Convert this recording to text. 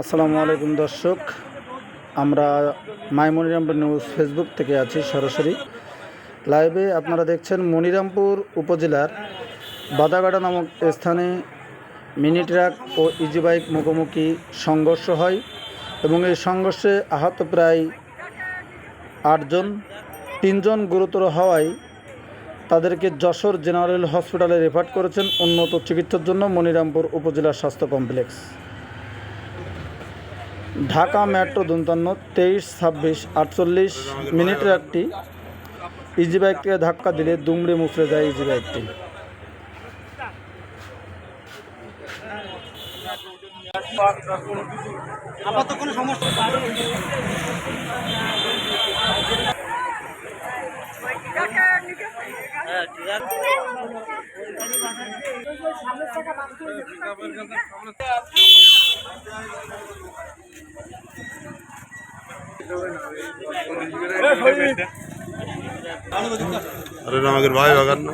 আসসালামু আলাইকুম দর্শক। আমরা মাইমনিরামপুর নিউজ ফেসবুক থেকে আছি সরাসরি। লাইভে আপনারা দেখছেন মনিরামপুর উপজেলার বাদাগাড়া নামক স্থানে মিনি ট্রাক ও ইজি বাইক মুখোমুখি সংঘর্ষ হয় এবং এই সংঘর্ষে আহত প্রায় আটজন, তিনজন গুরুতর হওয়ায় তাদেরকে যশোর জেনারেল হসপিটালে রেফার করেছেন উন্নত চিকিৎসার জন্য মনিরামপুর উপজেলা স্বাস্থ্য কমপ্লেক্স। ঢাকা মেট্রো দন্তান্ন তেইশ, ছাব্বিশ, আটচল্লিশ মিনিটের একটি ইজি বাইককে ধাক্কা দিলে দুমড়ে মুচড়ে যায় ইজি বাইকটি সমস্যা আরে আমাদের ভাই বাগান না।